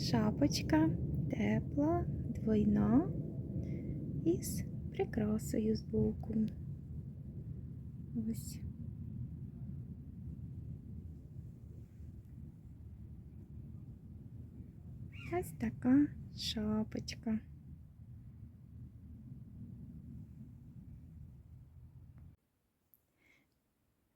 шапочка тепла, двойна із прикрасою збоку. Ось. Ось така шапочка.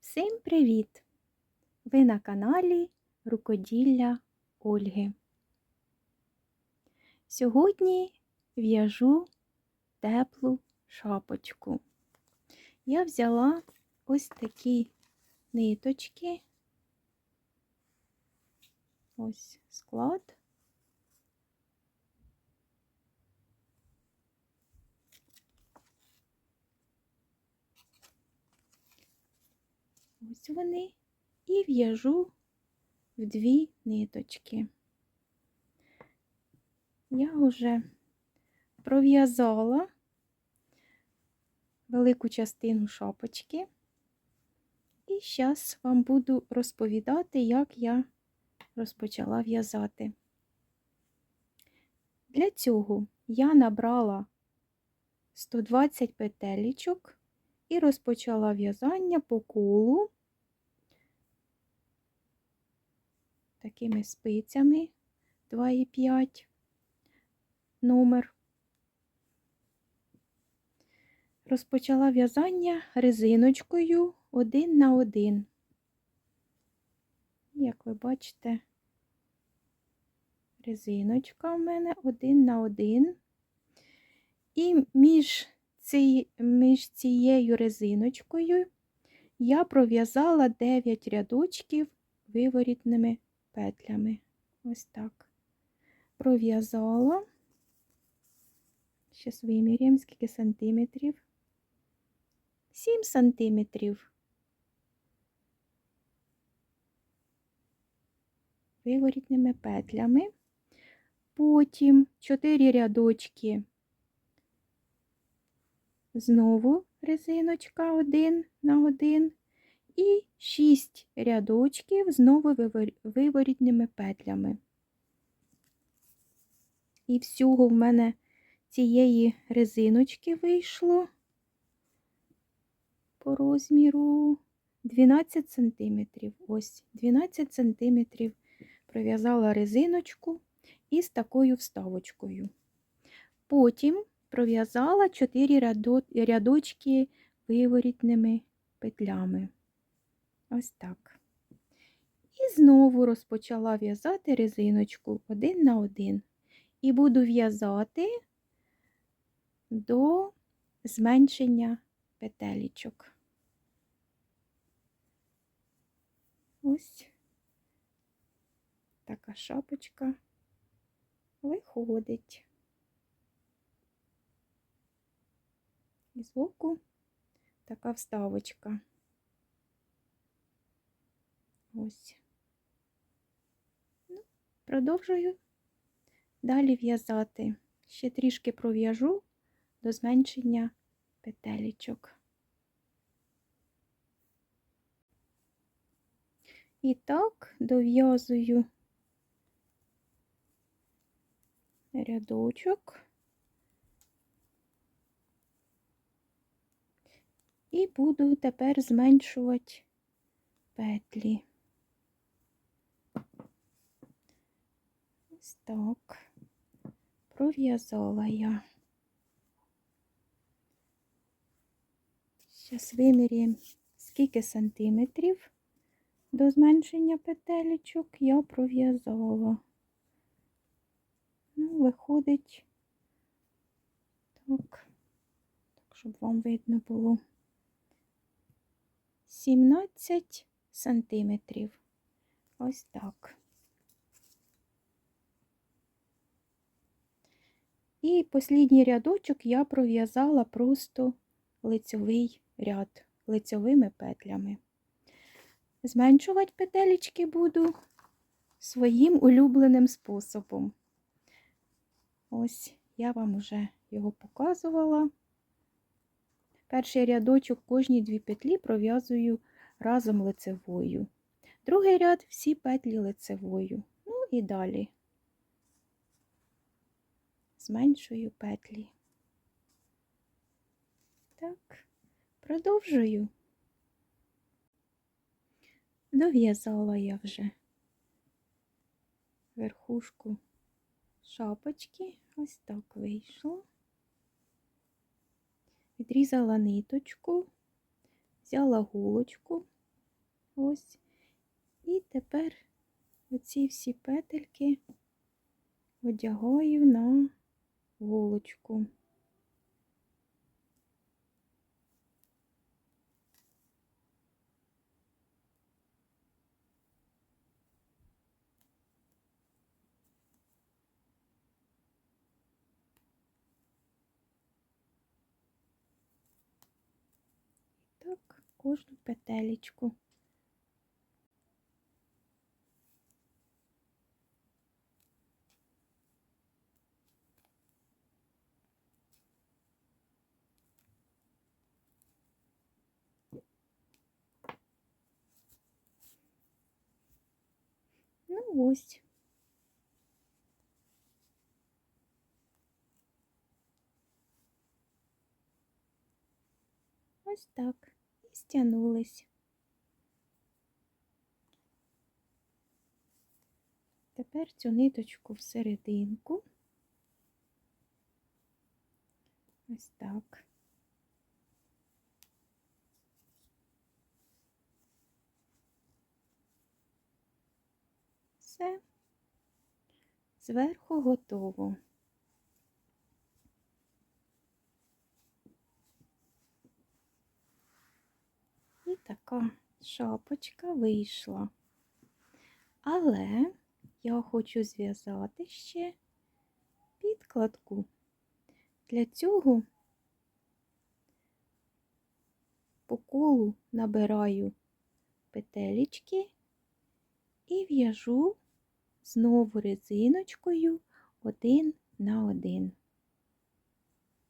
Всім привіт! Ви на каналі Рукоділля Ольги. Сьогодні в'яжу теплу шапочку. Я взяла ось такі ниточки. Ось склад. Ось вони і в'яжу в дві ниточки. Я вже пров'язала велику частину шапочки. І зараз вам буду розповідати, як я розпочала в'язати. Для цього я набрала 120 петелечок і розпочала в'язання по колу такими спицями 2,5 номер. Розпочала в'язання резиночкою один на один. Як ви бачите, резиночка в мене один на один. І між, ці, між цією резиночкою я пров'язала 9 рядочків виворітними петлями. Ось так. Пров'язала. Зараз виміряємо, скільки сантиметрів. 7 сантиметрів. Виворітними петлями. Потім 4 рядочки. Знову резиночка один на один. І 6 рядочків знову виворітними петлями. І всього в мене цієї резиночки вийшло по розміру 12 сантиметрів. Ось 12 сантиметрів пров'язала резиночку із такою вставочкою. Потім пров'язала 4 рядочки виворітними петлями. Ось так. І знову розпочала в'язати резиночку один на один. І буду в'язати до зменшення петелечок. Ось така шапочка виходить. І збоку така вставочка. Ось. Ну, Продовжую далі в'язати. Ще трішки пров'яжу до зменшення петелечок. І так дов'язую рядочок і буду тепер зменшувати петлі. Ось так пров'язала я. Зараз виміряємо, скільки сантиметрів до зменшення петелечок я пров'язала. Ну, виходить так, так, щоб вам видно було 17 сантиметрів. Ось так. І послідній рядочок я пров'язала просто лицьовий ряд лицьовими петлями. Зменшувати петелечки буду своїм улюбленим способом. Ось я вам вже його показувала. Перший рядочок кожні дві петлі пров'язую разом лицевою. Другий ряд всі петлі лицевою. Ну і далі зменшую петлі. Так, продовжую. Дов'язала я вже верхушку шапочки, ось так вийшло. Відрізала ниточку, взяла гулочку, ось, і тепер оці всі петельки одягаю на голочку. Кожну петелечку. Ну ось. Ось так. І стягнулись. Тепер цю ниточку всерединку. Ось так. Все. Зверху готово. І шапочка вийшла. Але я хочу зв'язати ще підкладку. Для цього по колу набираю петелечки і в'яжу знову резиночкою один на один.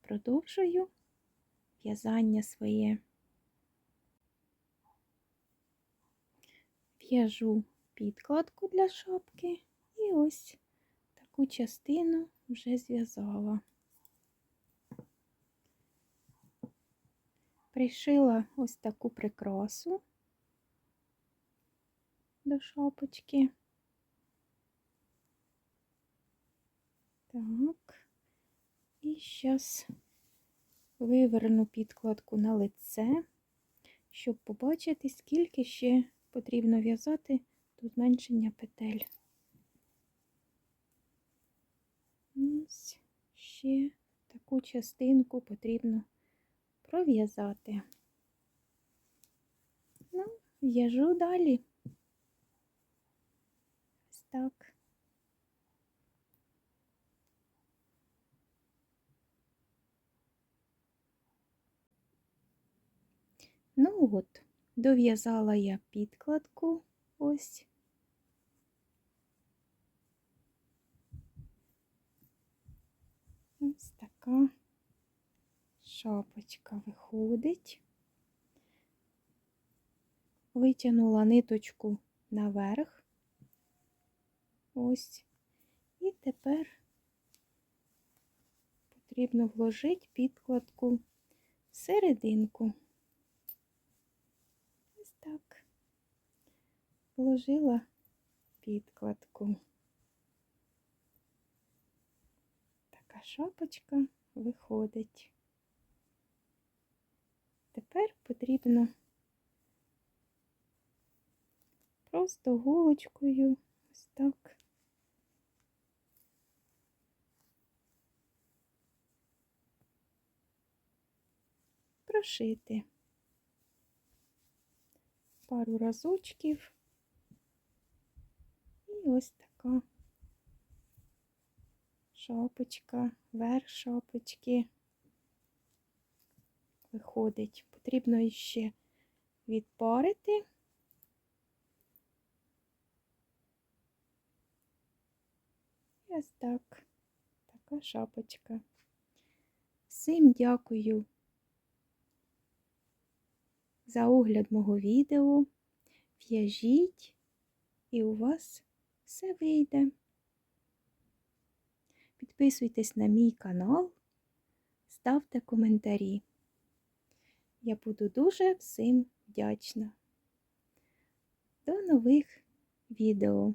Продовжую в'язання своє. В'яжу підкладку для шапки і ось таку частину вже зв'язала. Пришила ось таку прикрасу до шапочки. Так, і зараз виверну підкладку на лице, щоб побачити, скільки ще потрібно в'язати до зменшення петель. Ось ще таку частинку потрібно пров'язати. Ну, в'яжу далі. Ось так. Ну от, дов'язала я підкладку ось. Ось така шапочка виходить. Витягнула ниточку наверх. Ось. І тепер потрібно вложити підкладку всерединку. Ось так. Вложила підкладку. Така шапочка виходить. Тепер потрібно просто голочкою ось так. Прошити пару разочків і ось така шапочка, верх шапочки виходить. Потрібно іще відпарити. Ось так, така шапочка. Всім дякую за огляд мого відео. В'яжіть, і у вас все вийде. Підписуйтесь на мій канал, ставте коментарі. Я буду дуже всім вдячна. До нових відео!